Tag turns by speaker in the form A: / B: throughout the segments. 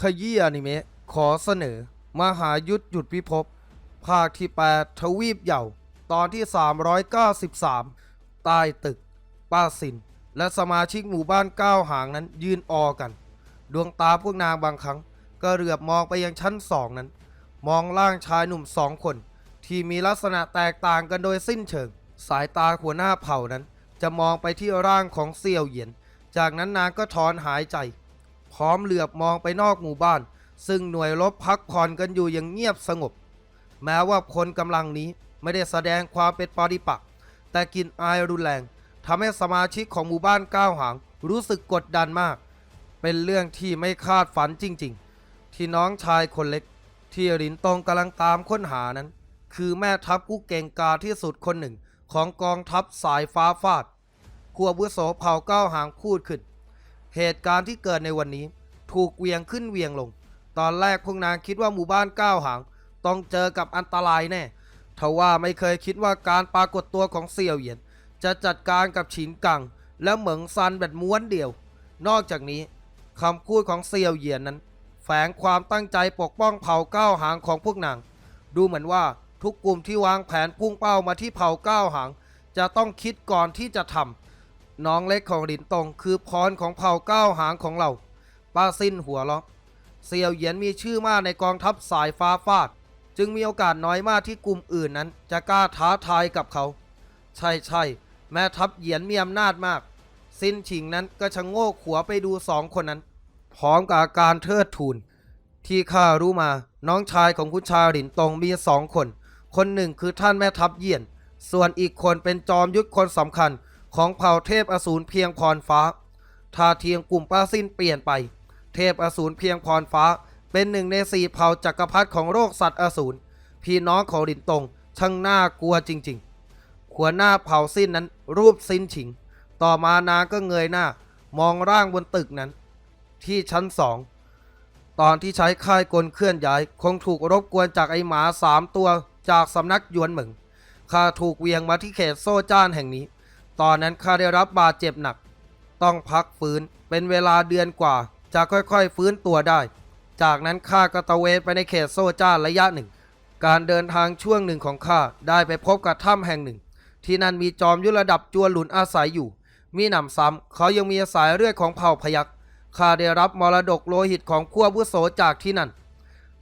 A: ขยี้อนิเมะขอเสนอ มหายุทธหยุดพิภพภาคที่ 8 ทวีปเหย่า ตอนที่ 393 ใต้ตึก ป้าสิน และสมาชิกหมู่บ้านก้าวหางนั้นยืนออกัน ดวงตาพวกนางบางครั้ง ก็เหลือบมองไปยังชั้นสองนั้น มองร่างชายหนุ่มสองคน ที่มีลักษณะแตกต่างกันโดยสิ้นเชิง สายตาหัวหน้าเผ่านั้น จะมองไปที่ร่างของเซียวเหยียน จากนั้นนางก็ถอนหายใจ พร้อมเหลือบมองไปนอกหมู่บ้าน ซึ่งหน่วยรบพักผ่อนกันอยู่อย่างเงียบสงบ แม้ว่าพลกำลังนี้ไม่ได้แสดงความเป็นปฏิปักษ์แต่กลินอายรุนแรงทำให้สมาชิกของหมู่บ้านก้าวหาง รู้สึกกดดันมาก เป็นเรื่องที่ไม่คาดฝันจริง ๆ ที่น้องชายคนเล็ก ที่หลินตงกำลังตามค้นหานั้น คือแม่ทัพผู้เก่งกาที่สุดคนหนึ่งของกองทัพสายฟ้าฟาดขัวบุโสเผ่าก้าวหางพูดขึ้น เหตุการณ์ที่เกิดในวันนี้ ถูกเวียงขึ้นเวียงลง ตอนแรกพวกนางคิดว่าหมู่บ้านก้าวหาง ต้องเจอกับอันตรายแน่ทว่าไม่เคยคิดว่าการปรากฏตัวของเสี่ยวเหยียน จะจัดการกับฉินกัง และเหมิงซันแบบม้วนเดียว นอกจากนี้คำพูดของเสี่ยวเหยียนนั้น แฝงความตั้งใจปกป้องเผ่าก้าวหางของพวกนาง ดูเหมือนว่าทุกกลุ่มที่วางแผนพุ่งเป้ามาที่เผ่าก้าวหาง จะต้องคิดก่อนที่จะทำ น้องเล็กของหลินตง คือพรของเผ่าเก้าหางของเราป้าสิ้นหัวเราะเสี่ยวเหยียนมีชื่อมากในกองทัพสายฟ้าฟาด จึงมีโอกาสน้อยมากที่กลุ่มอื่นนั้น จะกล้าท้าทายกับเขา ใช่ใช่แม่ทัพเหยียนมีอำนาจมาก สิ้นฉิงนั้นก็ชะโงกหัวไปดูสองคนนั้น พร้อมกับอาการเทิดทูนที่ข้ารู้มา น้องชายของคุณชาหลินตงมีสองคน คนหนึ่งคือท่านแม่ทัพเยี่ยน ส่วนอีกคนเป็นจอมยุทธคนสำคัญ ของเผ่าเทพอสูรเพียงพรฟ้าท่าเทียงกลุ่มป้าสิ้นเปลี่ยนไป เทพอสูรเพียงพรฟ้า เป็นหนึ่งในสี่เผ่าจักรพรรดิของโรคสัตว์อสูรพี่น้องของหลินตงช่างน่ากลัวจริงๆ หัวหน้าเผ่าสิ้นนั้นรูปสิ้นฉิง ต่อมานางก็เงยหน้า มองร่างบนตึกนั้น ที่ชั้นสองตอนที่ใช้ค่ายกลเคลื่อนย้าย คงถูกรบกวนจากไอหมาสามตัวจากสำนักยวนเหมิงข้าถูกเวียงมาที่เขตโซ่จ้านแห่งนี้ ตอนนั้นข้าได้รับบาดเจ็บหนัก ต้องพักฟื้นเป็นเวลาเดือนกว่า จะค่อยๆฟื้นตัวได้ จากนั้นข้าก็ตระเวนไปในเขตโซจ้านระยะหนึ่ง การเดินทางช่วงหนึ่งของข้าได้ไปพบกับถ้ำแห่งหนึ่ง ที่นั่นมีจอมยุทธระดับจัวหลุนอาศัยอยู่ มีหนำซ้ำเขายังมีสายเลือดของเผ่าพยัคฆ์ข้าได้รับมรดกโลหิตของขั้วบุโสจากที่นั่น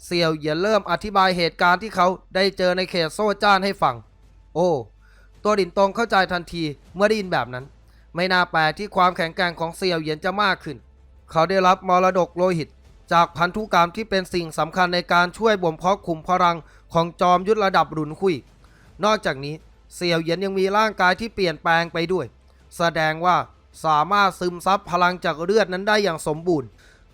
A: เซียวเหยียนเริ่มอธิบายเหตุการณ์ที่เขาได้เจอในเขตโซจ้านให้ฟัง โอ้ ตัวดินตรงเข้าใจทันทีเมื่อได้ยินแบบนั้น ไม่น่าแปลกที่ความแข็งแกร่งของเซียวเหยียนจะมากขึ้น เขาได้รับมรดกโลหิต จากพันธุกรรมที่เป็นสิ่งสำคัญในการช่วยบ่มเพาะขุมพลังของจอมยุทธระดับหลุนคุย นอกจากนี้เซียวเหยียนยังมีร่างกายที่เปลี่ยนแปลงไปด้วย แสดงว่าสามารถซึมซับพลังจากเลือดนั้นได้อย่างสมบูรณ์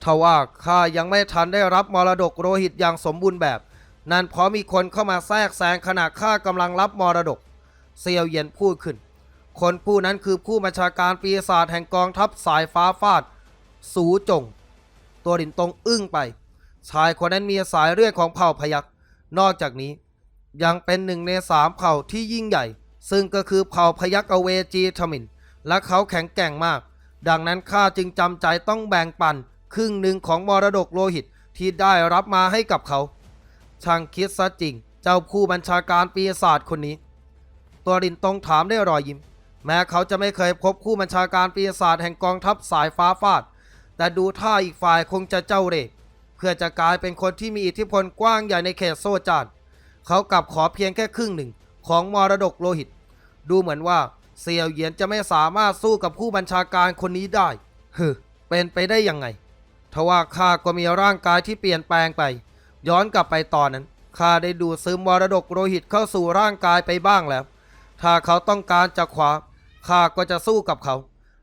A: ทว่าข้ายังไม่ทันได้รับมรดกโลหิตอย่างสมบูรณ์แบบ นั่นเพราะมีคนเข้ามาแทรกแซงขณะข้ากำลังรับมรดก เซียวเยียนพูดขึ้น คนผู้นั้นคือผู้บัญชาการปีศาจแห่งกองทัพสายฟ้าฟาด สูจง ตัวดินตรงอึ้งไป ชายคนนั้นมีสายเลือดของเผ่าพยัคฆ์นอกจากนี้ ยังเป็นหนึ่งในสามเผ่าที่ยิ่งใหญ่ ซึ่งก็คือเผ่าพยัคฆ์อเวจีทมิน และเขาแข็งแกร่งมาก ดังนั้นข้าจึงจำใจต้องแบ่งปันครึ่งหนึ่งของมรดกโลหิตที่ได้รับมาให้กับเขา ช่างคิดซะจริง เจ้าผู้บัญชาการปีศาจคนนี้ ตัวดินตรงถามได้รอยยิ้ม แม้เขาจะไม่เคยพบผู้บัญชาการปีศาจแห่งกองทัพสายฟ้าฟาด แต่ดูท่าอีกฝ่ายคงจะเจ้าเร่ห์เพื่อจะกลายเป็นคนที่มีอิทธิพลกว้างใหญ่ในเขตโซจานเขากลับขอเพียงแค่ครึ่งหนึ่งของมรดกโลหิต ดูเหมือนว่าเซียวเหยียนจะไม่สามารถสู้กับผู้บัญชาการคนนี้ได้ฮึเป็นไปได้ยังไงทว่าข้าก็มีร่างกายที่เปลี่ยนแปลงไป ย้อนกลับไปตอนนั้นข้าได้ดูดซึมมรดกโลหิตเข้าสู่ร่างกายไปบ้างแล้ว ถ้าเขาต้องการจะขวาข้าก็จะสู้กับเขา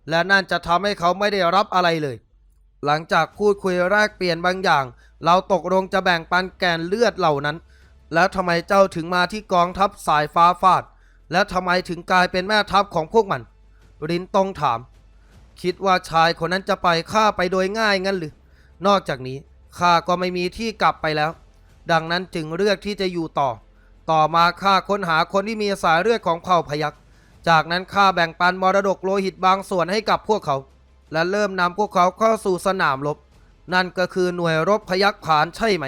A: และนั่นจะทำให้เขาไม่ได้รับอะไรเลย หลังจากพูดคุยแรกเปลี่ยนบางอย่าง เราตกลงจะแบ่งปันแกนเลือดเหล่านั้น แล้วทำไมเจ้าถึงมาที่กองทัพสายฟ้าฟาด และทำไมถึงกลายเป็นแม่ทัพของพวกมันรินตงถาม คิดว่าชายคนนั้นจะไปฆ่าไปโดยง่ายงั้นหรือ นอกจากนี้ข้าก็ไม่มีที่กลับไปแล้ว ดังนั้นจึงเลือกที่จะอยู่ต่อ ต่อมาข้าค้นหาคนที่มีสายเลือดของเผ่าพยัคฆ์จากนั้นข้าแบ่งปันมรดกโลหิตบางส่วนให้กับพวกเขา และเริ่มนำพวกเขาเข้าสู่สนามรบ นั่นก็คือหน่วยรบพยักผานใช่ไหม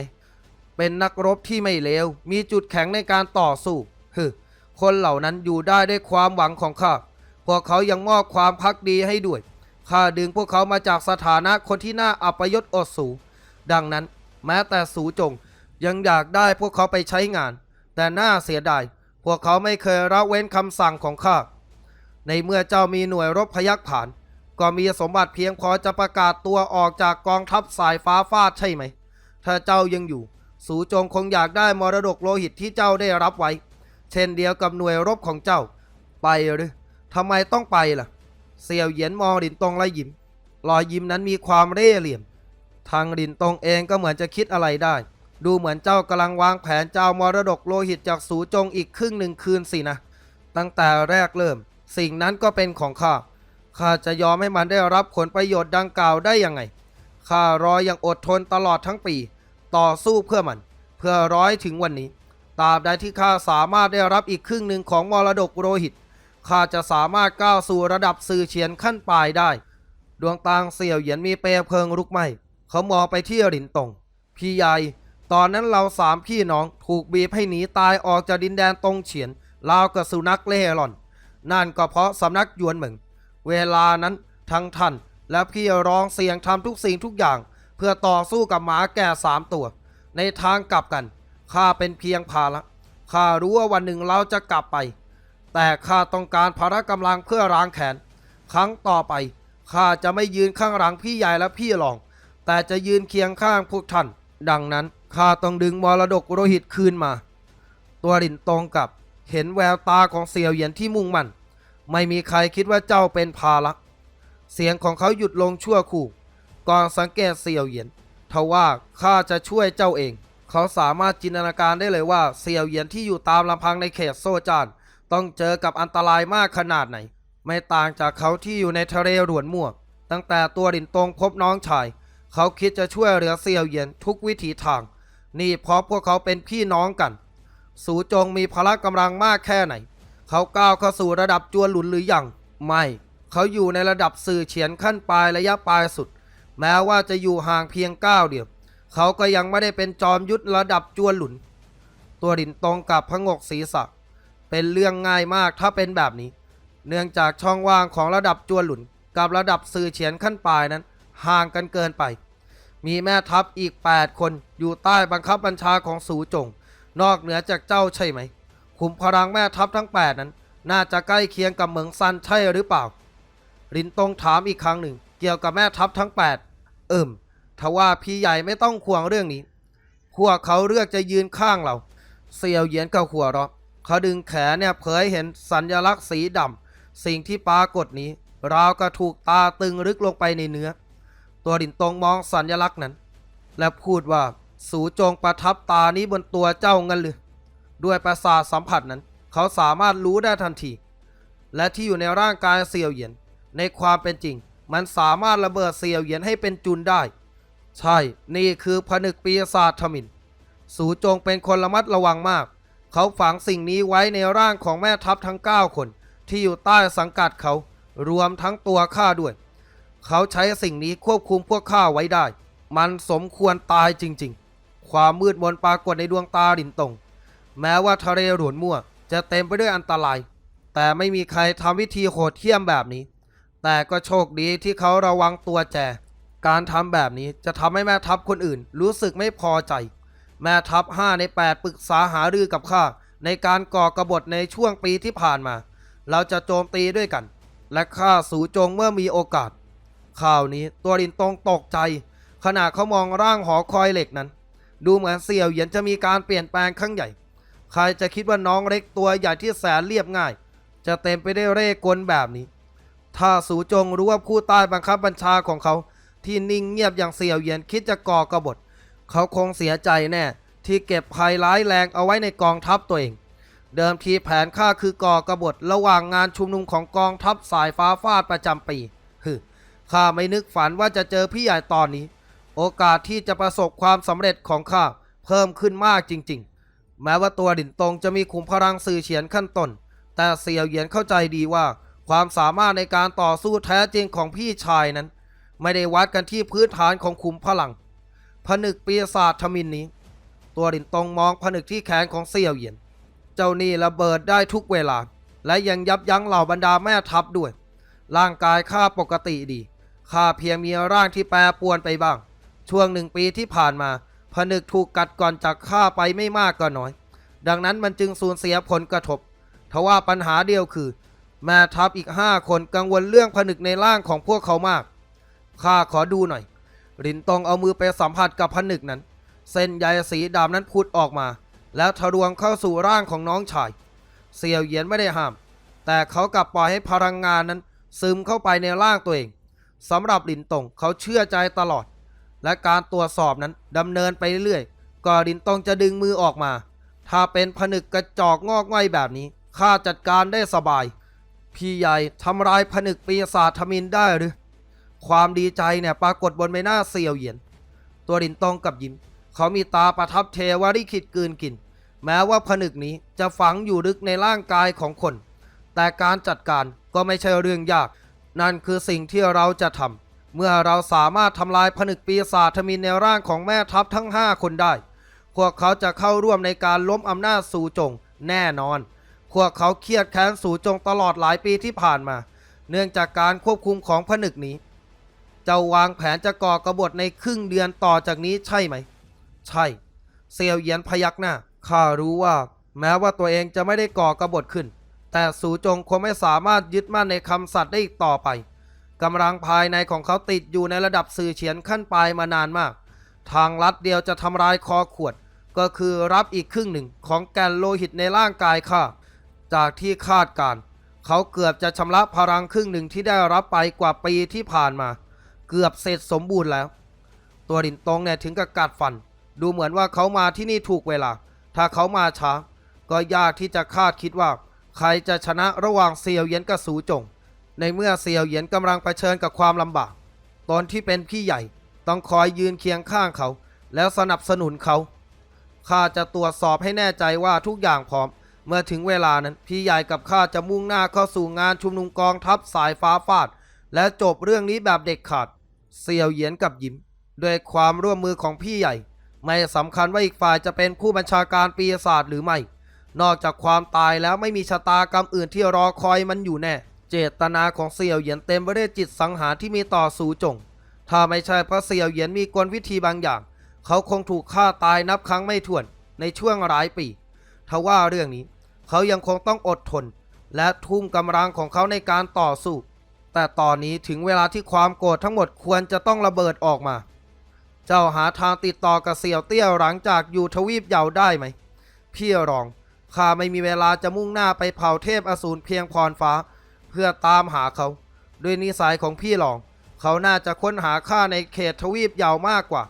A: เป็นนักรบที่ไม่เลว มีจุดแข็งในการต่อสู้ฮึคนเหล่านั้นอยู่ได้ด้วยความหวังของข้า พวกเขายังมอบความพักดีให้ด้วย ข้าดึงพวกเขามาจากสถานะคนที่น่าอัปยศอดสู ดังนั้น แม้แต่สูจงยังอยากได้พวกเขาไปใช้งาน แต่น่าเสียดายพวกเขาไม่เคยละเว้นคำสั่งของข้า ในเมื่อเจ้ามีหน่วยรบพยักผ่าน ก็มีสมบัติเพียงพอจะประกาศตัวออกจากกองทัพสายฟ้าฟาดใช่ไหม ถ้าเจ้ายังอยู่ สูจงคงอยากได้มรดกโลหิตที่เจ้าได้รับไว้ เช่นเดียวกับหน่วยรบของเจ้า ไปหรือทำไมต้องไปล่ะ เสี่ยวเหยียนมองหลินตงและยิ้ม รอยยิ้มนั้นมีความเร่เหลี่ยม ทางหลินตงเองก็เหมือนจะคิดอะไรได้ ดูเหมือนเจ้ากำลังวางแผนเจ้ามรดกโลหิตจากสูจงอีกครึ่งหนึ่งคืนสินะ ตั้งแต่แรกเริ่ม สิ่งนั้นก็เป็นของข้า ข้าจะยอมให้มันได้รับผลประโยชน์ดังกล่าวได้ยังไง ข้ารออย่างอดทนตลอดทั้งปี ต่อสู้เพื่อมัน เพื่อร้อยถึงวันนี้ ตราบใดที่ข้าสามารถได้รับอีกครึ่งหนึ่งของมรดกโลหิต ข้าจะสามารถก้าวสู่ระดับสื่อเฉียนขั้นปลายได้ ดวงตางเสี่ยวเหยียนมีเปลเพลิงลุกไหม เขามองไปที่หลินตง พี่ใหญ่ ตอนนั้นเราสามพี่น้องถูกบีบให้หนีตายออกจากดินแดนตรงเฉียนราวกับสุนัขเล่ร่อน นั่นก็เพราะสำนักยวนเหมิงเวลานั้นทั้งท่านและพี่ร้องเสียงทำทุกสิ่งทุกอย่าง เพื่อต่อสู้กับหมาแก่สามตัว ในทางกลับกันข้าเป็นเพียงภาระข้ารู้ว่าวันหนึ่งเราจะกลับไป แต่ข้าต้องการพละกำลังเพื่อล้างแขน ครั้งต่อไปข้าจะไม่ยืนข้างหลังพี่ใหญ่และพี่รอง แต่จะยืนเคียงข้างพวกท่าน ดังนั้น ข้าต้องดึงมรดกโลหิตคืนมา ตัวดินตรงกับเห็นแววตาของเสี่ยวเหยียนที่มุ่งมั่น ไม่มีใครคิดว่าเจ้าเป็นภาระเสียงของเขาหยุดลงชั่วคู่ ก่อนสังเกตเสี่ยวเหยียนทว่าข้าจะช่วยเจ้าเอง เขาสามารถจินตนาการได้เลยว่าเสี่ยวเหยียนที่อยู่ตามลำพังในเขตโซจานต้องเจอกับอันตรายมากขนาดไหน ไม่ต่างจากเขาที่อยู่ในทะเลรวนมั่วตั้งแต่ตัวดินตรงพบน้องชาย เขาคิดจะช่วยเหลือเสี่ยวเหยียนทุกวิถีทาง นี่เพราะพวกเขาเป็นพี่น้องกัน สูจงมีพละกำลังมากแค่ไหน เขาก้าวเข้าสู่ระดับจวนหลุนหรือยัง ไม่ เขาอยู่ในระดับสื่อเฉียนขั้นปลายระยะปลายสุด แม้ว่าจะอยู่ห่างเพียงก้าวเดียว เขาก็ยังไม่ได้เป็นจอมยุทธระดับจวนหลุน ตัวดินตรงกับพงกศีรษะ เป็นเรื่องง่ายมากถ้าเป็นแบบนี้ เนื่องจากช่องว่างของระดับจวนหลุน กับระดับสื่อเฉียนขั้นปลายนั้น ห่างกันเกินไป มีแม่ทัพอีก 8 คนอยู่ใต้บังคับบัญชาของสูจง นอกเหนือจากเจ้าใช่ไหม ขุมพลังแม่ทัพทั้ง 8 นั้น น่าจะใกล้เคียงกับเหมืองซันใช่หรือเปล่า รินตงถามอีกครั้งหนึ่ง เกี่ยวกับแม่ทัพทั้ง 8 เอิ่มทว่าพี่ใหญ่ไม่ต้องห่วงเรื่องนี้พวกเขาเลือกจะยืนข้างเรา เสี่ยวเหยียนกับหัวเราะเขาดึงแขนเนี่ยเผยเห็นสัญลักษณ์สีดำสิ่งที่ปรากฏนี้ราวกับถูกตาตึงลึกลงไปในเนื้อ ตัวดินตรงมองสัญลักษณ์นั้น และพูดว่าสูจงประทับตานี้บนตัวเจ้างันหรือด้วยประสาทสัมผัสนั้น เขาสามารถรู้ได้ทันที และที่อยู่ในร่างกายเซียวเหยียน ในความเป็นจริง มันสามารถระเบิดเซียวเหยียนให้เป็นจุนได้ ใช่ นี่คือผนึกปีศาจทมิน สูจงเป็นคนระมัดระวังมาก เขาฝังสิ่งนี้ไว้ในร่างของแม่ทัพทั้ง 9 คน ที่อยู่ใต้สังกัดเขา รวมทั้งตัวข้าด้วย เขาใช้สิ่งนี้ควบคุมพวกข้าไว้ได้ มันสมควรตายจริง ๆ ความมืดมนปรากฏในดวงตาดินตง แม้ว่าทะเลหลวนมั่ว จะเต็มไปด้วยอันตราย แต่ไม่มีใครทำวิธีโหดเหี้ยมแบบนี้ แต่ก็โชคดีที่เขาระวังตัวแจ การทำแบบนี้จะทำให้แม่ทัพคนอื่น รู้สึกไม่พอใจ แม่ทัพ5ใน8ปรึกษาหารือกับข้าในการก่อกรบฏในช่วงปีที่ผ่านมา เราจะโจมตีด้วยกัน และฆ่าสูจงเมื่อมีโอกาส ข่าวนี้ตัวดินตรงตกใจ ขณะเขามองร่างหอคอยเหล็กนั้น ดูเหมือนเสี่ยวเหยียนจะมีการเปลี่ยนแปลงครั้งใหญ่ ใครจะคิดว่าน้องเล็กตัวใหญ่ที่แสนเรียบง่าย จะเต็มไปได้วยเร่กลแบบนี้ ถ้าสูจงรู้ว่าผู้ใต้บังคับบัญชาของเขาที่นิ่งเงียบอย่างเสี่ยวเหยียนคิดจะก่อกบฏ เขาคงเสียใจแน่ที่เก็บภัยร้ายแรงเอาไว้ในกองทัพตัวเอง เดิมทีแผนข้าคือก่อกบฏระหว่างงานชุมนุมของกองทัพสายฟ้าฟาดประจำปี ข้าไม่นึกฝันว่าจะเจอพี่ใหญ่ตอนนี้ โอกาสที่จะประสบความสำเร็จของข้าเพิ่มขึ้นมากจริง ๆ แม้ว่าตัวดินตรงจะมีขุมพลังสื่อเฉียนขั้นต้นแต่เสี่ยวเหยียนเข้าใจดีว่า ความสามารถในการต่อสู้แท้จริงของพี่ชายนั้น ไม่ได้วัดกันที่พื้นฐานของขุมพลัง ผนึกปีศาจทมินนี้ ตัวดินตรงมองผนึกที่แขนของเสี่ยวเหยียน เจ้านี่ระเบิดได้ทุกเวลา และยังยับยั้งเหล่าบรรดาแม่ทัพด้วย ร่างกายข้าปกติดี ข้าเพียงมีร่างที่แปรปวนไปบ้าง ช่วงหนึ่งปีที่ผ่านมา ผนึกถูกกัดก่อนจากข้าไปไม่มากก็น้อย ดังนั้นมันจึงสูญเสียผลกระทบ ทว่าปัญหาเดียวคือ แม่ทัพอีกห้าคนกังวลเรื่องผนึกในร่างของพวกเขามาก ข้าขอดูหน่อย รินตองเอามือไปสัมผัสกับผนึกนั้น เส้นใยสีดำนั้นพุดออกมา แล้วทะลวงเข้าสู่ร่างของน้องชาย เสี่ยวเหยียนไม่ได้ห้าม แต่เขากลับปล่อยให้พลังงานนั้นซึมเข้าไปในร่างตัวเอง สำหรับลินตงเขาเชื่อใจตลอด และการตรวจสอบนั้นดำเนินไปเรื่อยๆก็ลินตงจะดึงมือออกมา ถ้าเป็นผนึกกระจอกงอกง่อยแบบนี้ข้าจัดการได้สบาย พี่ใหญ่ทำลายผนึกปีศาจทมินได้หรือ ความดีใจเนี่ยปรากฏบนใบหน้าเซียวเหยียน ตัวดินตงกับยิ้ม เขามีตาประทับเทวาริคิดกลืนกิน แม้ว่าผนึกนี้จะฝังอยู่ลึกในร่างกายของคน แต่การจัดการก็ไม่ใช่เรื่องยาก นั่นคือสิ่งที่เราจะทำเมื่อเราสามารถทำลายผนึกปีศาจทมินในร่างของแม่ทัพทั้ง 5 คนได้ พวกเขาจะเข้าร่วมในการล้มอำนาจสู่จงแน่นอน พวกเขาเครียดแค้นสู่จงตลอดหลายปีที่ผ่านมา เนื่องจากการควบคุมของผนึกนี้ เจ้าวางแผนจะก่อกบฏในครึ่งเดือนต่อจากนี้ใช่ไหม ใช่ เซียวเยียนพยักหน้าข้ารู้ว่า แม้ว่าตัวเองจะไม่ได้ก่อกบฏขึ้น แต่สูจงคงไม่สามารถยึดมั่นในคำสัตย์ได้อีกต่อไปกำลังภายในของเขาติดอยู่ในระดับสื่อเฉียนขั้นปลายมานานมาก ทางลัดเดียวจะทำลายคอขวด ก็คือรับอีกครึ่งหนึ่งของแกนโลหิตในร่างกายข้าจากที่คาดการ เขาเกือบจะชำระพลังครึ่งหนึ่งที่ได้รับไปกว่าปีที่ผ่านมา เกือบเสร็จสมบูรณ์แล้ว ตัวดินตงเนี่ยถึงกับกัดฟัน ดูเหมือนว่าเขามาที่นี่ถูกเวลา ถ้าเขามาช้า ก็ยากที่จะคาดคิดว่า ใครจะชนะระหว่างเซียวเยียนกับสูจง ในเมื่อเซียวเยียนกำลังเผชิญกับความลำบากตอนที่เป็นพี่ใหญ่ต้องคอยยืนเคียงข้างเขา แล้วสนับสนุนเขาข้าจะตรวจสอบให้แน่ใจว่าทุกอย่างพร้อม เมื่อถึงเวลานั้น พี่ใหญ่กับข้าจะมุ่งหน้าเข้าสู่งานชุมนุมกองทัพสายฟ้าฟาด และจบเรื่องนี้แบบเด็ดขาด เซียวเยียนกับยิ้มด้วยความร่วมมือของพี่ใหญ่ ไม่สำคัญว่าอีกฝ่ายจะเป็นผู้บัญชาการปีศาจหรือไม่ นอกจากความตายแล้วไม่มีชะตากรรมอื่นที่รอคอยมันอยู่แน่ เจตนาของเซียวเหยียนเต็มไปด้วยจิตสังหารที่มีต่อสูจง ถ้าไม่ใช่เพราะเซียวเหยียนมีกลวิธีบางอย่าง เขาคงถูกฆ่าตายนับครั้งไม่ถ้วนในช่วงหลายปีทว่าเรื่องนี้ เขายังคงต้องอดทน และทุ่มกำลังของเขาในการต่อสู้ แต่ตอนนี้ถึงเวลาที่ความโกรธทั้งหมดควรจะต้องระเบิดออกมา เจ้าหาทางติดต่อกับเสี่ยวเตี้ยหลังจากอยู่ทวีปเหยาได้ไหมพี่รอง ข้าไม่มีเวลาจะมุ่งหน้าไปเผาเทพอสูรเพียงพรฟ้า เพื่อตามหาเขา ด้วยนิสัยของพี่รอง เขาน่าจะค้นหาข้าในเขตทวีปเยาวมากกว่า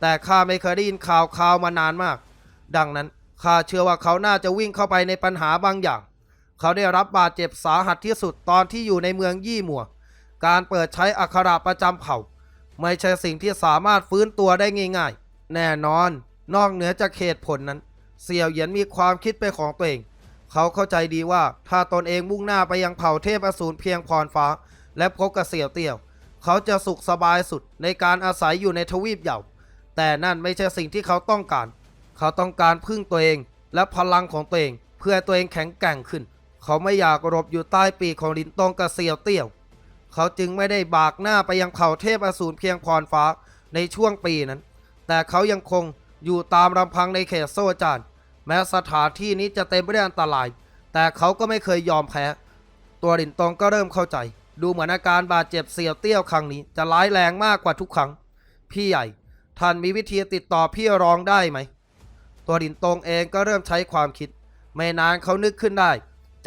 A: แต่ข้าไม่เคยได้ยินข่าวข่าวมานานมาก ดังนั้นข้าเชื่อว่าเขาน่าจะวิ่งเข้าไปในปัญหาบางอย่าง เขาได้รับบาดเจ็บสาหัสที่สุดตอนที่อยู่ในเมืองยี่หมัว การเปิดใช้อักขระประจำเผ่า ไม่ใช่สิ่งที่สามารถฟื้นตัวได้ง่าย ๆ แน่นอน นอกเหนือจากเหตุผลนั้น เสี่ยวเหยียนมีความคิดเป็นของตัวเอง เขาเข้าใจดีว่าถ้าตนเองมุ่งหน้าไปยังเผ่าเทพอสูรเพียงพรฟ้า และพบกับเสี่ยวเตี้ยว เขาจะสุขสบายสุดในการอาศัยอยู่ในทวีปเหยาแต่นั่นไม่ใช่สิ่งที่เขาต้องการ เขาต้องการพึ่งตัวเองและพลังของตัวเอง เพื่อตัวเองแข็งแกร่งขึ้น เขาไม่อยากหลบอยู่ใต้ปีกของลินตงกับเสี่ยวเตี้ยว เขาจึงไม่ได้บากหน้าไปยังเผ่าเทพอสูรเพียงพรฟ้าในช่วงปีนั้น แต่เขายังคงอยู่ตามลำพังในเขตโซจาน แม้สถานที่นี้จะเต็มไปด้วยอันตราย แต่เขาก็ไม่เคยยอมแพ้ ตัวลินตงก็เริ่มเข้าใจ ดูเหมือนอาการบาดเจ็บเสียวเตี้ยวครั้งนี้ จะร้ายแรงมากกว่าทุกครั้ง พี่ใหญ่ ท่านมีวิธีติดต่อพี่รองได้ไหม ตัวดินตงเองก็เริ่มใช้ความคิด ไม่นานเขานึกขึ้นได้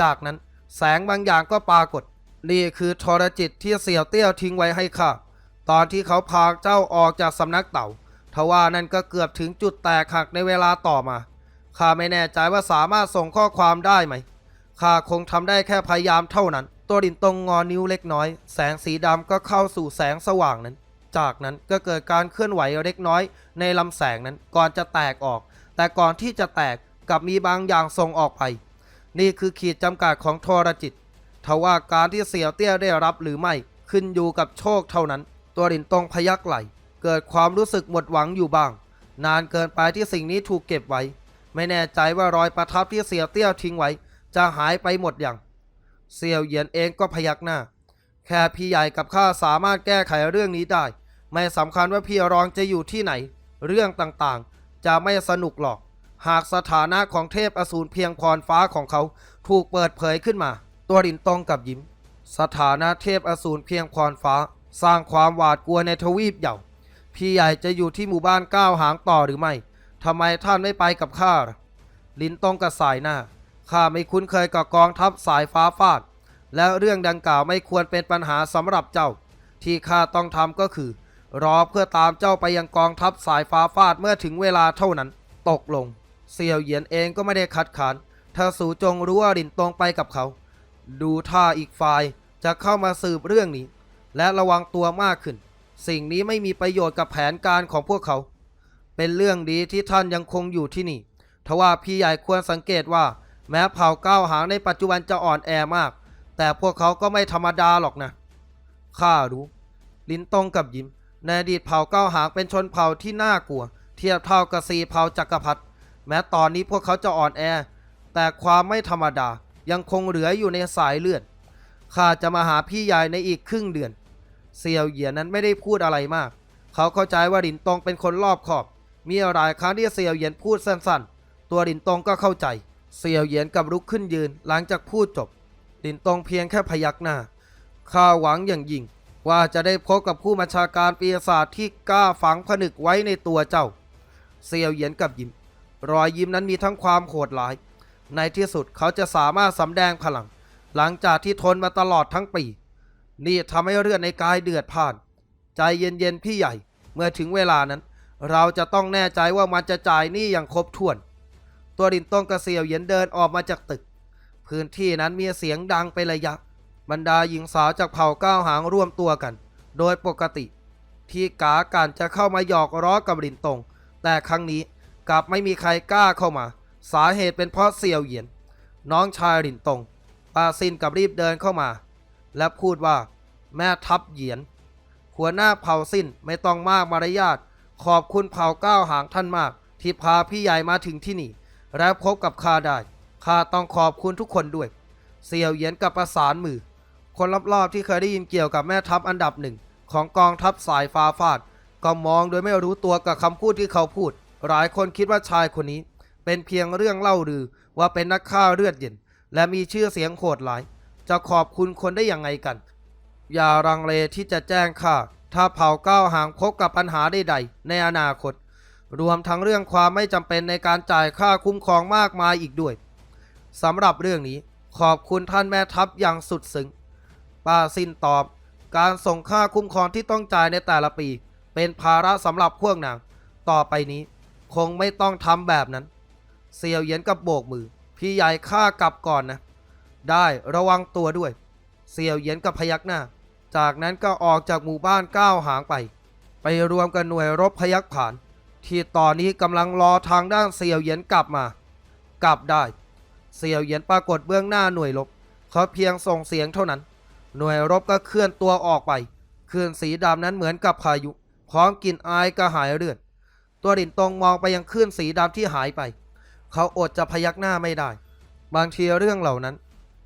A: จากนั้นแสงบางอย่างก็ปรากฏ นี่คือทรจิตที่เสี่ยวเตี้ยวทิ้งไว้ให้ข้า ตอนที่เขาพาเจ้าออกจากสำนักเต่า ทว่านั่นก็เกือบถึงจุดแตกหักในเวลาต่อมา ข้าไม่แน่ใจว่าสามารถส่งข้อความได้ไหม ข้าคงทำได้แค่พยายามเท่านั้น ตัวดินตรงงอนิ้วเล็กน้อย แสงสีดำก็เข้าสู่แสงสว่างนั้น จากนั้นก็เกิดการเคลื่อนไหวเล็กน้อย ในลำแสงนั้นก่อนจะแตกออก แต่ก่อนที่จะแตกกับมีบางอย่างส่งออกไป นี่คือขีดจำกัดของโทรจิตทว่าการที่เสี่ยวเตี้ยได้รับหรือไม่ขึ้นอยู่กับโชคเท่านั้น ตัวลินตรงพยักไหล เกิดความรู้สึกหมดหวังอยู่บ้าง นานเกินไปที่สิ่งนี้ถูกเก็บไว้ ไม่แน่ใจว่ารอยประทับที่เสี่ยวเตี้ยวทิ้งไว้ จะหายไปหมดอย่าง เสี่ยวเหยียนเองก็พยักหน้า แค่พี่ใหญ่กับข้าสามารถแก้ไขเรื่องนี้ได้ ไม่สำคัญว่าพี่รองจะอยู่ที่ไหน เรื่องต่างๆ จะไม่สนุกหรอก หากสถานะของเทพอสูรเพียงพรฟ้าของเขาถูกเปิดเผยขึ้นมา ตัวดินตองกับยิ้ม สถานะเทพอสูรเพียงพรฟ้า สร้างความหวาดกลัวในทวีปเหย่าพี่ใหญ่จะอยู่ที่หมู่บ้านก้าวหางต่อหรือไม่ ทำไมท่านไม่ไปกับข้า ลินตองกับสายหน้า ข้าไม่คุ้นเคยกับกองทัพสายฟ้าฟาด และเรื่องดังกล่าวไม่ควรเป็นปัญหาสำหรับเจ้า ที่ข้าต้องทำก็คือ รอเพื่อตามเจ้าไปยังกองทัพสายฟ้าฟาดเมื่อถึงเวลาเท่านั้น ตกลง เสี่ยวเหยียนเองก็ไม่ได้คัดค้านถ้าสูจงรู้ว่าลินตงไปกับเขา ดูท่าอีกฝ่ายจะเข้ามาสืบเรื่องนี้ และระวังตัวมากขึ้น สิ่งนี้ไม่มีประโยชน์กับแผนการของพวกเขา เป็นเรื่องดีที่ท่านยังคงอยู่ที่นี่ ทว่าพี่ใหญ่ควรสังเกตว่า แม้เผ่าก้าวหางในปัจจุบันจะอ่อนแอมาก แต่พวกเขาก็ไม่ธรรมดาหรอกนะ ข้ารู้ ลินตงกับยิ้มในอดีตเผ่าก้าวหางเป็นชนเผ่าที่น่ากลัว เทียบเท่ากับสีเผ่าจักรพรรดิ แม้ตอนนี้พวกเขาจะอ่อนแอ แต่ความไม่ธรรมดายังคงเหลืออยู่ในสายเลือด ข้าจะมาหาพี่ใหญ่ในอีกครึ่งเดือน เซียวเหยียนนั้นไม่ได้พูดอะไรมาก เขาเข้าใจว่าลินตงเป็นคนรอบคอบ มีหลายครั้งที่เซียวเหยียนพูดสั้นๆ ตัวลินตงก็เข้าใจ เซียวเหยียนกับลุกขึ้นยืนหลังจากพูดจบลินตงเพียงแค่พยักหน้าข้าหวังอย่างยิ่ง ว่าจะได้พบกับผู้บัญชาการปีศาจที่กล้าฝังผนึกไว้ในตัวเจ้า เซียวเหยียนกับยิ้ม รอยยิ้มนั้นมีทั้งความโหดร้าย ในที่สุดเขาจะสามารถสำแดงพลัง หลังจากที่ทนมาตลอดทั้งปี นี่ทำให้เลือดในกายเดือดพ่าน ใจเย็นๆพี่ใหญ่ เมื่อถึงเวลานั้น เราจะต้องแน่ใจว่ามันจะจ่ายหนี้อย่างครบถ้วน ตัวดินต้งกระเซียวเหย็นเดินออกมาจากตึก พื้นที่นั้นมีเสียงดังไประยะ บรรดาหญิงสาวจากเผ่าก้าวหางร่วมตัวกัน โดยปกติ ที่กาการจะเข้ามาหยอกล้อกับลินตง แต่ครั้งนี้กลับไม่มีใครกล้าเข้ามา สาเหตุเป็นเพราะเซียวเหยียน น้องชายลินตงปาซินกับรีบเดินเข้ามา และพูดว่า แม่ทัพเหยียนหัวหน้าเผ่าสิ้นไม่ต้องมากมารยาท ขอบคุณเผ่าก้าวหางท่านมาก ที่พาพี่ใหญ่มาถึงที่นี่ และพบกับข้าได้ข้าต้องขอบคุณทุกคนด้วย เสี่ยวเหยียนกับประสานมือ คนรอบๆที่เคยได้ยินเกี่ยวกับแม่ทัพอันดับหนึ่ง ของกองทัพสายฟ้าฟาด ก็มองโดยไม่รู้ตัวกับคำพูดที่เขาพูด หลายคนคิดว่าชายคนนี้ เป็นเพียงเรื่องเล่าลือว่าเป็นนักฆ่าเลือดเย็น และมีชื่อเสียงโหดหลาย จะขอบคุณคนได้อย่างไงกัน อย่ารังเลที่จะแจ้งข้า ถ้าเผ่าก้าวหางพบกับปัญหาใดๆในอนาคต รวมทั้งเรื่องความไม่จำเป็นในการจ่ายค่าคุ้มครองมากมายอีกด้วยสำหรับเรื่องนี้ขอบคุณท่านแม่ทัพอย่างสุดซึ้งป้าสินตอบ การส่งค่าคุ้มครองที่ต้องจ่ายในแต่ละปี เป็นภาระสำหรับพวกนาง ต่อไปนี้ คงไม่ต้องทำแบบนั้น เซียวเยียนกับโบกมือ พี่ใหญ่ข้ากลับก่อนนะ ได้ระวังตัวด้วย เซียวเยียนกับพยักหน้า จากนั้นก็ออกจากหมู่บ้านก้าวหางไป ไปรวมกับหน่วยรบพยักผ่าน ที่ตอนนี้กำลังรอทางด้านเซียวเหยียนกลับมา กลับได้เซียวเหยียนปรากฏเบื้องหน้าหน่วยรบเขาเพียงส่งเสียงเท่านั้น หน่วยรบก็เคลื่อนตัวออกไปคลื่นสีดำนั้นเหมือนกับพายุพร้อมกลิ่นอายกระหายเลือดตัวดินตรงมองไปยังคลื่นสีดำที่หายไป เขาอดจะพยักหน้าไม่ได้ บางทีเรื่องเหล่านั้น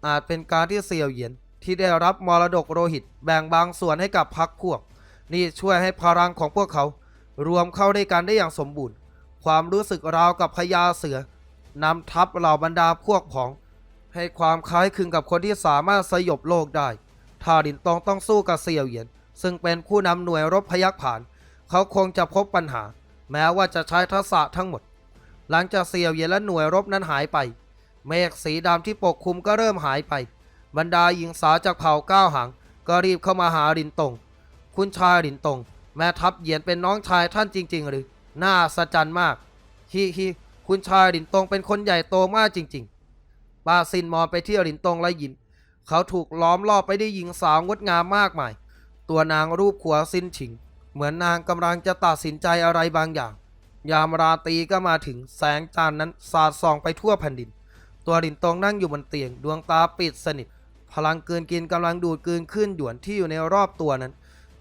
A: อาจเป็นการที่เซียวเหยียน ที่ได้รับมรดกโลหิตแบ่งบางส่วนให้กับพรรคพวก นี่ช่วยให้พลังของพวกเขา รวมเข้าด้วยกันได้อย่างสมบูรณ์ ความรู้สึกราวกับพญาเสือนำทัพเหล่าบรรดาพวกพ้อง ให้ความคล้ายคลึงกับคนที่สามารถสยบโลกได้ถ้าดินตองต้องสู้กับเซียวเหยียน ซึ่งเป็นผู้นำหน่วยรบพยักผ่าน เขาคงจะพบปัญหา แม้ว่าจะใช้ทักษะทั้งหมด หลังจากเซียวเหยียนและหน่วยรบนั้นหายไป เมฆสีดำที่ปกคลุมก็เริ่มหายไป บรรดาหญิงสาวจากเผ่าก้าวหางก็รีบเข้ามาหาลินตง คุณชายลินตง แม่ทัพเหยียนเป็นน้องชายท่านจริง ๆ หรือ น่าสะใจมากฮิฮิคุณชายลินตงเป็นคนใหญ่โตมากจริง ๆ ป้าซินมองไปที่ลินตงและยิ้ม เขาถูกล้อมรอบไปด้วยหญิงสาวงดงามมากมาย ตัวนางรูปขัวซินฉิง เหมือนนางกำลังจะตัดสินใจอะไรบางอย่าง ยามราตรีก็มาถึงแสงจันทร์นั้นสาดส่องไปทั่วแผ่นดิน ตัวลินตงนั่งอยู่บนเตียงดวงตาปิดสนิท พลังเกินกินกำลังดูดกลืนขึ้นหยวนที่อยู่ในรอบตัวนั้น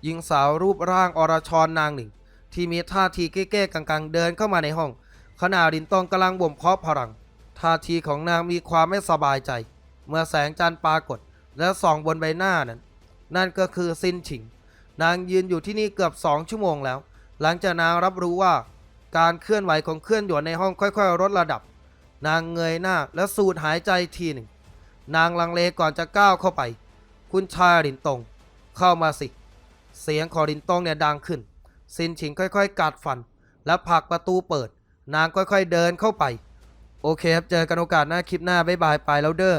A: หญิงสาวรูปร่างอรชรนางหนึ่ง ที่มีท่าทีเก้ๆกังๆ เดินเข้ามาในห้อง ขณะลินตองกำลังบ่มเพาะพลัง ท่าทีของนางมีความไม่สบายใจ เมื่อแสงจันทร์ปรากฏ และส่องบนใบหน้านั้น นั่นก็คือซินฉิง นางยืนอยู่ที่นี่เกือบสองชั่วโมงแล้ว หลังจากนางรับรู้ว่า การเคลื่อนไหวของเคลื่อนหยวนในห้องค่อย ๆ ลดระดับ นางเงยหน้าและสูดหายใจทีหนึ่ง นางลังเลก่อนจะก้าวเข้าไป คุณชายรินตง เข้ามาสิ เสียงของรินตงเนี่ยดังขึ้น ซินฉิงค่อยๆกัดฟัน และผลักประตูเปิด นางค่อยๆเดินเข้าไป โอเคครับ เจอกันโอกาสหน้าคลิปหน้า บ๊ายบายไปแล้วเด้อ